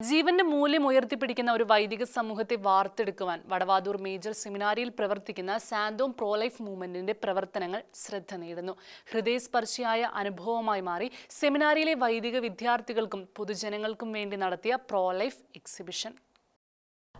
ജീവന്റെ മൂല്യം ഉയർത്തിപ്പിടിക്കുന്ന ഒരു വൈദിക സമൂഹത്തെ വാർത്തെടുക്കുവാൻ വടവാതൂർ മേജർ സെമിനാരിയിൽ പ്രവർത്തിക്കുന്ന സാന്തോം പ്രോലൈഫ് മൂവ്മെന്റിന്റെ പ്രവർത്തനങ്ങൾ ശ്രദ്ധ നേടുന്നു. ഹൃദയസ്പർശിയായ അനുഭവമായി മാറി സെമിനാരിയിലെ വൈദിക വിദ്യാർത്ഥികൾക്കും പൊതുജനങ്ങൾക്കും വേണ്ടി നടത്തിയ പ്രോലൈഫ് എക്സിബിഷൻ.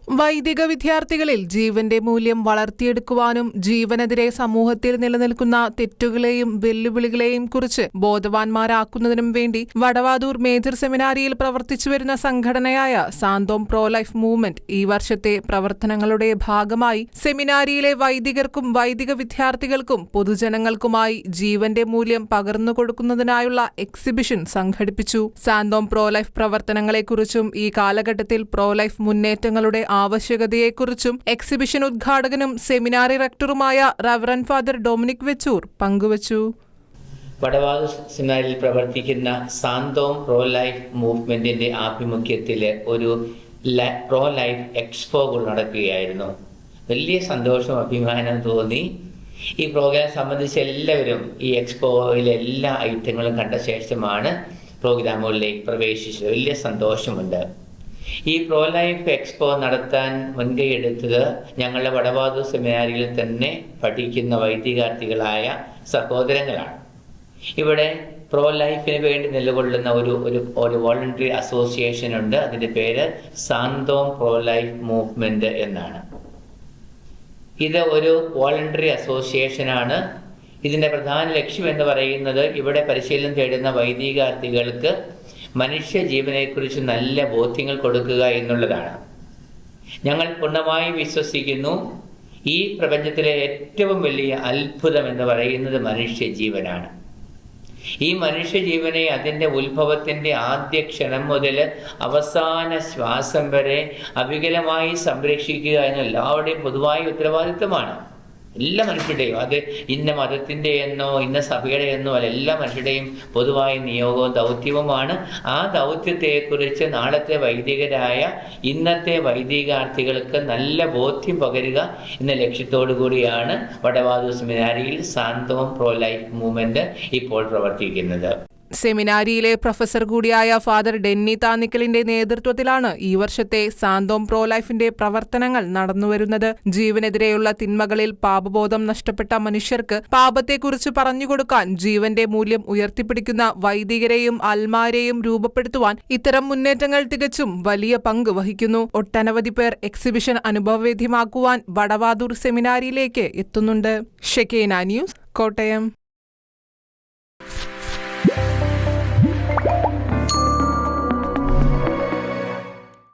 വൈദിക വിദ്യാർത്ഥികളിൽ ജീവന്റെ മൂല്യം വളർത്തിയെടുക്കുവാനും ജീവനെതിരെ സമൂഹത്തിൽ നിലനിൽക്കുന്ന തെറ്റുകളെയും വെല്ലുവിളികളെയും കുറിച്ച് ബോധവാന്മാരാക്കുന്നതിനും വേണ്ടി വടവാതൂർ മേജർ സെമിനാരിയിൽ പ്രവർത്തിച്ചുവരുന്ന സംഘടനയായ സാന്തോം പ്രോ ലൈഫ് മൂവ്മെന്റ് ഈ വർഷത്തെ പ്രവർത്തനങ്ങളുടെ ഭാഗമായി സെമിനാരിയിലെ വൈദികർക്കും വൈദിക വിദ്യാർത്ഥികൾക്കും പൊതുജനങ്ങൾക്കുമായി ജീവന്റെ മൂല്യം പകർന്നു കൊടുക്കുന്നതിനായുള്ള എക്സിബിഷൻ സംഘടിപ്പിച്ചു. സാന്തോം പ്രോ ലൈഫ് പ്രവർത്തനങ്ങളെക്കുറിച്ചും ഈ കാലഘട്ടത്തിൽ പ്രോ ലൈഫ് മുന്നേറ്റങ്ങളുടെ ആവശ്യകതയെക്കുറിച്ചും എക്സിബിഷൻ ഉദ്ഘാടകനും സെമിനാറി റക്ടറുമായ റവറൻ ഫാദർ ഡൊമിനിക് വെച്ചൂർ പങ്കുവച്ചു. വടവാത് സെമിനാരിൽ പ്രവർത്തിക്കുന്ന സാന്തോം പ്രോ ലൈഫ് മൂവ്മെന്റിന്റെ ആഭിമുഖ്യത്തിൽ ഒരു പ്രോ ലൈഫ് എക്സ്പോ നടക്കുകയായിരുന്നു. വലിയ സന്തോഷം അഭിമാനം തോന്നി. ഈ പ്രോഗ്രാം സംബന്ധിച്ച് എല്ലാവരും ഈ എക്സ്പോയിലെ എല്ലാ ഐറ്റങ്ങളും കണ്ട ശേഷമാണ് പ്രോഗ്രാമുകളിലേക്ക് പ്രവേശിച്ചത്. വലിയ സന്തോഷമുണ്ട്. ഈ പ്രോ ലൈഫ് എക്സ്പോ നടത്താൻ മുൻകൈ എടുത്തത് ഞങ്ങളുടെ വടവാതു സെമിനാരിയിൽ തന്നെ പഠിക്കുന്ന വൈദികാർത്ഥികളായ സഹോദരങ്ങളാണ്. ഇവിടെ പ്രോ ലൈഫിന് വേണ്ടി നിലകൊള്ളുന്ന ഒരു ഒരു ഒരു വോളണ്ടറി അസോസിയേഷൻ ഉണ്ട്. അതിന്റെ പേര് സാന്തോം പ്രോ ലൈഫ് മൂവ്മെന്റ് എന്നാണ്. ഇത് ഒരു വോളണ്ടറി അസോസിയേഷനാണ് ഇതിന്റെ പ്രധാന ലക്ഷ്യം എന്ന് പറയുന്നത് ഇവിടെ പരിശീലനം തേടുന്ന വൈദികാർത്ഥികൾക്ക് മനുഷ്യ ജീവനെക്കുറിച്ച് നല്ല ബോധ്യങ്ങൾ കൊടുക്കുക എന്നുള്ളതാണ്. ഞങ്ങൾ പൂർണമായി വിശ്വസിക്കുന്നു. ഈ പ്രപഞ്ചത്തിലെ ഏറ്റവും വലിയ അത്ഭുതം എന്ന് പറയുന്നത് മനുഷ്യ ജീവനാണ് ഈ മനുഷ്യജീവനെ അതിന്റെ ഉത്ഭവത്തിന്റെ ആദ്യ ക്ഷണം മുതൽ അവസാന ശ്വാസം വരെ അവികലമായി സംരക്ഷിക്കുക എന്ന എല്ലാവരുടെയും പൊതുവായ ഉത്തരവാദിത്തമാണ് എല്ലാ മനുഷ്യരുടെയും അത് ഇന്ന മതത്തിന്റെ എന്നോ ഇന്ന സഭയുടെ എന്നോ അല്ല എല്ലാ മനുഷ്യരുടെയും പൊതുവായ നിയോഗവും ദൗത്യവുമാണ്. ആ ദൗത്യത്തെക്കുറിച്ച് നാളത്തെ വൈദികരായ ഇന്നത്തെ വൈദികാർത്ഥികൾക്ക് നല്ല ബോധ്യം പകരുക എന്ന ലക്ഷ്യത്തോടു കൂടിയാണ് വടവാതൂർ സെമിനാരിയിൽ സാന്തോം പ്രോ ലൈഫ് മൂവ്മെന്റ് ഇപ്പോൾ പ്രവർത്തിക്കുന്നത്. സെമിനാരിയിലെ പ്രൊഫസർ കൂടിയായ ഫാദർ ഡെന്നി താന്നിക്കലിന്റെ നേതൃത്വത്തിലാണ് ഈ വർഷത്തെ സാന്തോം പ്രോ ലൈഫിന്റെ പ്രവർത്തനങ്ങൾ നടന്നുവരുന്നത്. ജീവനെതിരെയുള്ള തിന്മകളിൽ പാപബോധം നഷ്ടപ്പെട്ട മനുഷ്യർക്ക് പാപത്തെക്കുറിച്ച് പറഞ്ഞുകൊടുക്കാൻ ജീവന്റെ മൂല്യം ഉയർത്തിപ്പിടിക്കുന്ന വൈദികരെയും അൽമാരെയും രൂപപ്പെടുത്തുവാൻ ഇത്തരം മുന്നേറ്റങ്ങൾ തികച്ചും വലിയ പങ്ക് വഹിക്കുന്നു. ഒട്ടനവധി പേർ എക്സിബിഷൻ അനുഭവവേദ്യമാക്കുവാൻ വടവാതൂർ സെമിനാരിയിലേക്ക് എത്തുന്നുണ്ട്. Shekinah news Kottayam.